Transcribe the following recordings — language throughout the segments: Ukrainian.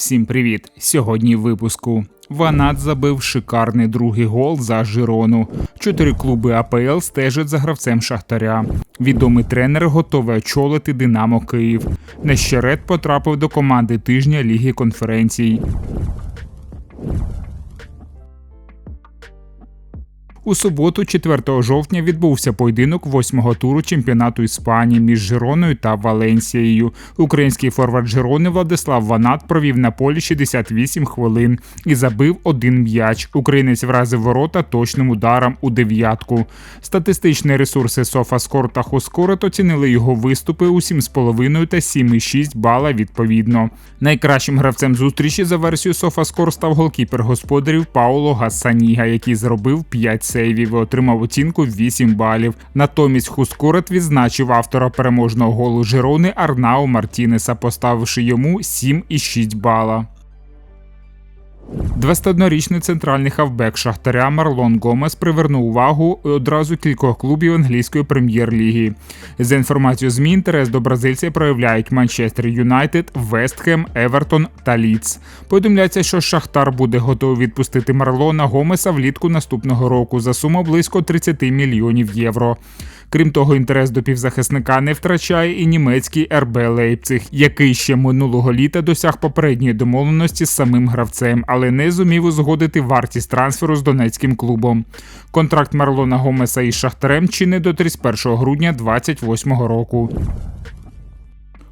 Всім привіт! Сьогодні в випуску. Ванат забив шикарний другий гол за Жирону. Чотири клуби АПЛ стежать за гравцем Шахтаря. Відомий тренер готовий очолити Динамо Київ. Нещерет потрапив до команди тижня Ліги конференцій. У суботу, 4 жовтня, відбувся поєдинок восьмого туру чемпіонату Іспанії між Жироною та Валенсією. Український форвард Жирони Владислав Ванат провів на полі 68 хвилин і забив один м'яч. Українець вразив ворота точним ударом у дев'ятку. Статистичні ресурси Софаскор та Хоскорет оцінили його виступи у 7,5 та 7,6 бала відповідно. Найкращим гравцем зустрічі за версією Софаскор став голкіпер господарів Пауло Гасаніга, який зробив 5 сейвів і отримав оцінку 8 балів. Натомість Хускурет відзначив автора переможного голу Жирони Арнау Мартінеса, поставивши йому 7,6 бала. 21-річний центральний хавбек Шахтаря Марлон Гомес привернув увагу одразу кількох клубів англійської прем'єр-ліги. За інформацією ЗМІ, інтерес до бразильця проявляють Манчестер Юнайтед, Вестхем, Евертон та Ліц. Повідомляється, що Шахтар буде готовий відпустити Марлона Гомеса влітку наступного року за суму близько 30 мільйонів євро. Крім того, інтерес до півзахисника не втрачає і німецький РБ Лейпциг, який ще минулого літа досяг попередньої домовленості з самим гравцем, але не зумів узгодити вартість трансферу з донецьким клубом. Контракт Марлона Гомеса із Шахтарем чинить до 31 грудня 2028 року.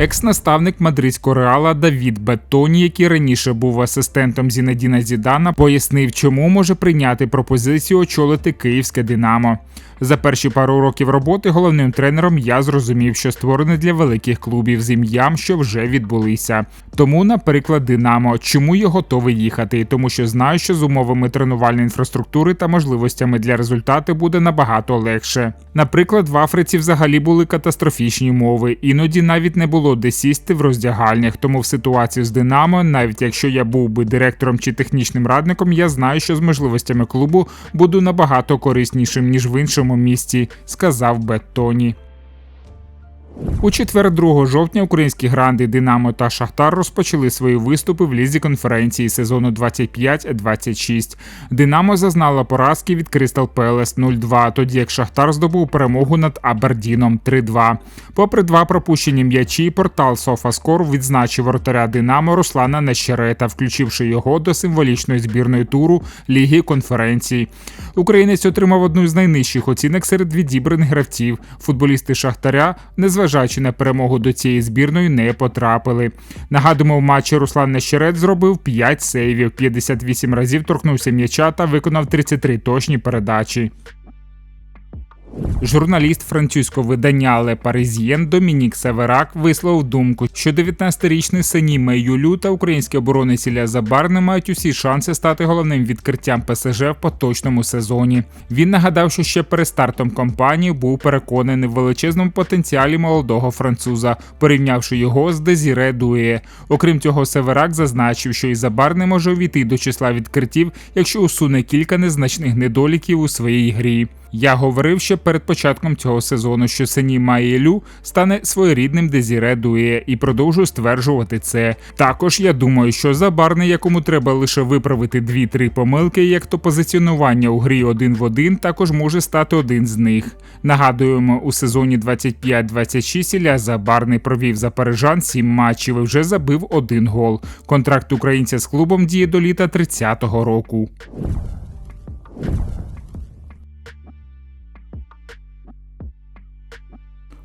Екс-наставник мадридського реала Давід Беттоні, який раніше був асистентом Зінедіна Зідана, пояснив, чому може прийняти пропозицію очолити київське Динамо. За перші пару років роботи головним тренером я зрозумів, що створений для великих клубів з ім'ям, що вже відбулися. Тому, наприклад, Динамо, чому я готовий їхати? Тому що знаю, що з умовами тренувальної інфраструктури та можливостями для результату буде набагато легше. Наприклад, в Африці взагалі були катастрофічні умови, іноді навіть не було де сісти в роздягальнях. Тому в ситуації з Динамо, навіть якщо я був би директором чи технічним радником, я знаю, що з можливостями клубу буду набагато кориснішим ніж в іншому місці, сказав Беттоні. У четвер 2 жовтня українські гранди Динамо та Шахтар розпочали свої виступи в лізі конференції сезону 25-26. Динамо зазнала поразки від Кристал Пелес 0-2, тоді як Шахтар здобув перемогу над Абердіном 3-2. Попри два пропущені м'ячі, портал Софаскор відзначив воротаря Динамо Руслана Нещерета, включивши його до символічної збірної туру Ліги конференцій. Українець отримав одну з найнижчих оцінок серед відібраних гравців. Футболісти Шахтаря, незважаючи незважаючи на перемогу до цієї збірної, не потрапили. Нагадуємо, в матчі Руслан Нещерет зробив 5 сейвів, 58 разів торкнувся м'яча та виконав 33 точні передачі. Журналіст французького видання Le Parisien Домінік Северак висловив думку, що 19-річний Сеніме Юлю та українські оборонець Ілля Забар не мають усі шанси стати головним відкриттям ПСЖ в поточному сезоні. Він нагадав, що ще перед стартом кампанії був переконаний в величезному потенціалі молодого француза, порівнявши його з Дезіре Дує. Окрім цього, Северак зазначив, що і Забар не може увійти до числа відкриттів, якщо усуне кілька незначних недоліків у своїй грі. Я говорив ще перед початком цього сезону, що Сені Маєлю стане своєрідним Дезіре Дує і продовжую стверджувати це. Також я думаю, що Забарний, якому треба лише виправити дві-три помилки, як то позиціонування у грі один в один, також може стати один з них. Нагадуємо, у сезоні 25-26 Ілля Забарний провів за парижан сім матчів і вже забив один гол. Контракт українця з клубом діє до літа 30-го року.